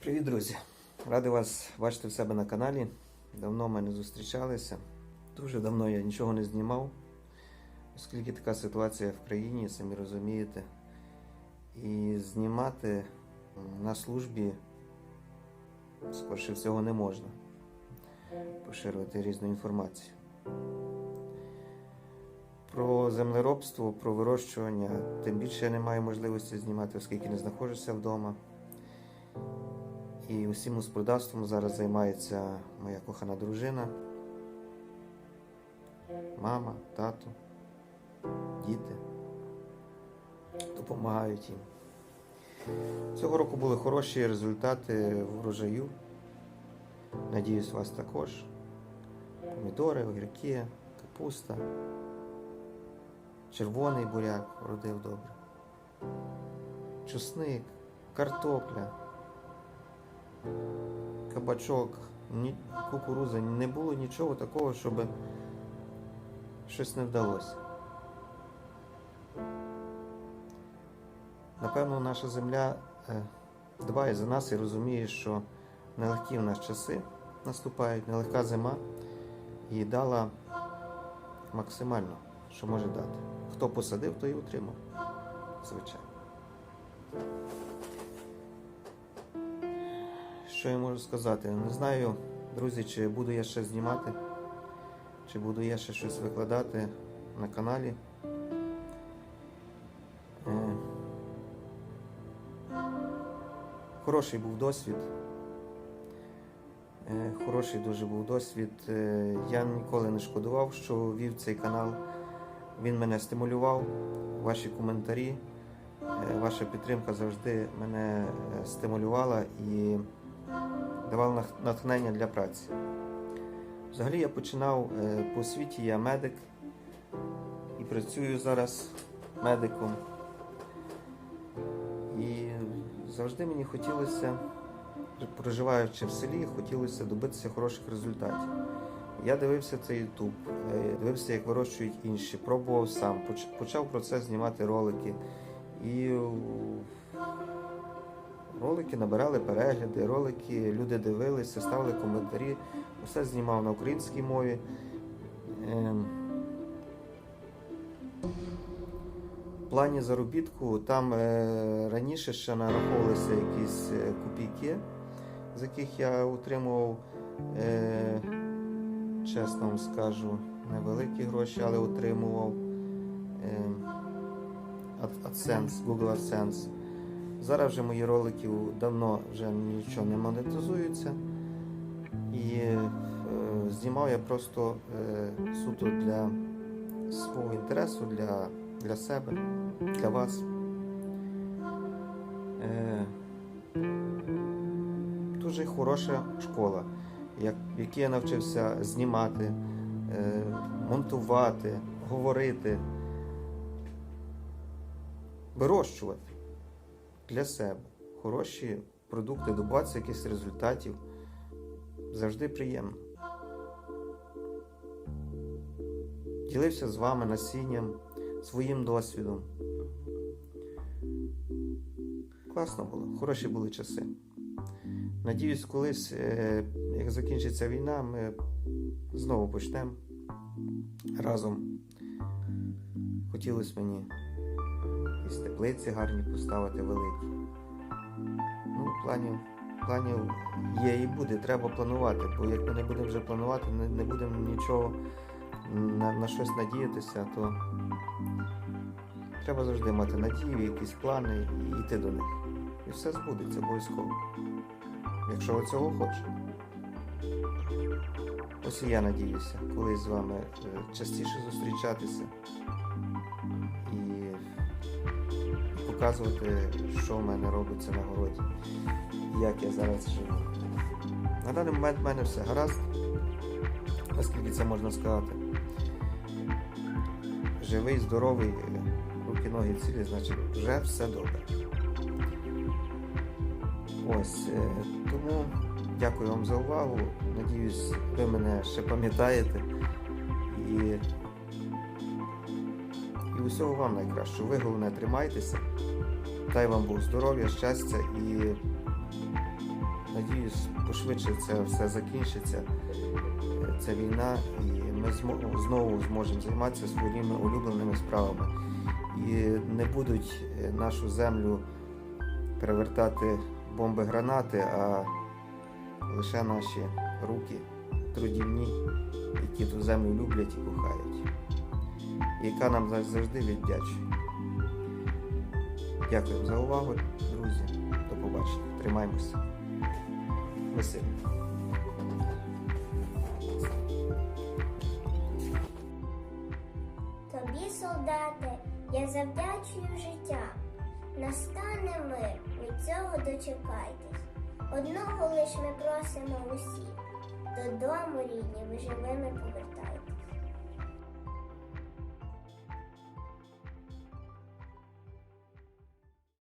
Привіт, друзі! Радий вас бачити в себе на каналі. Давно ми не зустрічалися. Дуже давно я нічого не знімав, оскільки така ситуація в країні, самі розумієте. І знімати на службі скорше всього не можна. Поширювати різну інформацію. Про землеробство, про вирощування, тим більше я не маю можливості знімати, оскільки не знаходжуся вдома. І усім господарством зараз займається моя кохана дружина, мама, тато, діти. Допомагають їм. Цього року були хороші результати врожаю. Надіюсь, у вас також. Помідори, огірки, капуста, червоний буряк родив добре, чесник, картопля кабачок, ні, кукуруза, не було нічого такого, щоб щось не вдалося. Напевно, наша земля е, дбає за нас і розуміє, що нелегкі в нас часи наступають, нелегка зима і дала максимально, що може дати. Хто посадив, той і отримав. Звичайно. Що я можу сказати? Не знаю, друзі, чи буду я ще знімати, чи буду я ще щось викладати на каналі. Е, Хороший був досвід. Е, Хороший дуже був досвід. Е, Я ніколи не шкодував, що вів цей канал. Він мене стимулював, ваші коментарі, ваша підтримка завжди мене стимулювала і давав натхнення для праці. Взагалі я починав е, по освіті, я медик і працюю зараз медиком. І завжди мені хотілося, проживаючи в селі, хотілося добитися хороших результатів. Я дивився цей YouTube, е, дивився, як вирощують інші, пробував сам, почав про це знімати ролики. І Ролики набирали перегляди, ролики люди дивилися, ставили коментарі. Усе знімав на українській мові. Ем, В плані заробітку там е, раніше ще нараховувалися якісь е, копійки, з яких я отримував, е, чесно вам скажу, невеликі гроші, але отримував AdSense, Google AdSense. Зараз вже мої ролики давно вже нічого не монетизуються. І е, знімав я просто е, суто для свого інтересу, для, для себе, для вас. Е, дуже хороша школа, як, в якій я навчився знімати, е, монтувати, говорити, вирощувати для себе. Хороші продукти, добуватися якихось результатів завжди приємно. Ділився з вами насінням, своїм досвідом. Класно було, хороші були часи. Надіюсь, колись, е, як закінчиться війна, ми знову почнемо разом. Хотілося мені якісь теплиці гарні поставити великі. Ну, планів, планів є і буде, треба планувати, бо як ми не будемо вже планувати, не, не будемо нічого на, на щось надіятися, то треба завжди мати надію, якісь плани і йти до них. І все збудеться обов'язково. Якщо ви цього хочете. Ось і я надіюся, колись з вами е, частіше зустрічатися показувати, що в мене робиться на городі, як я зараз живу. На даний момент в мене все гаразд, наскільки це можна сказати. Живий, здоровий, руки, ноги цілі, значить вже все добре. Ось, е, тому дякую вам за увагу. Надіюсь, ви мене ще пам'ятаєте. І, і усього вам найкращого. Ви головне тримайтеся. Дай вам Бог здоров'я, щастя і надіюсь, пошвидше це все закінчиться, ця війна, і ми знову зможемо займатися своїми улюбленими справами. І не будуть е, нашу землю перевертати бомби гранати, а лише наші руки трудівні, які ту землю люблять і кохають, яка нам завжди віддячує. Дякую за увагу, друзі. До побачення. Тримаймося. Василь. Тобі, солдати, я завдячую життя. Настане мир, від цього дочекайтесь. Одного лиш ми просимо усі. Додому, рідні, ви живими повертайтесь.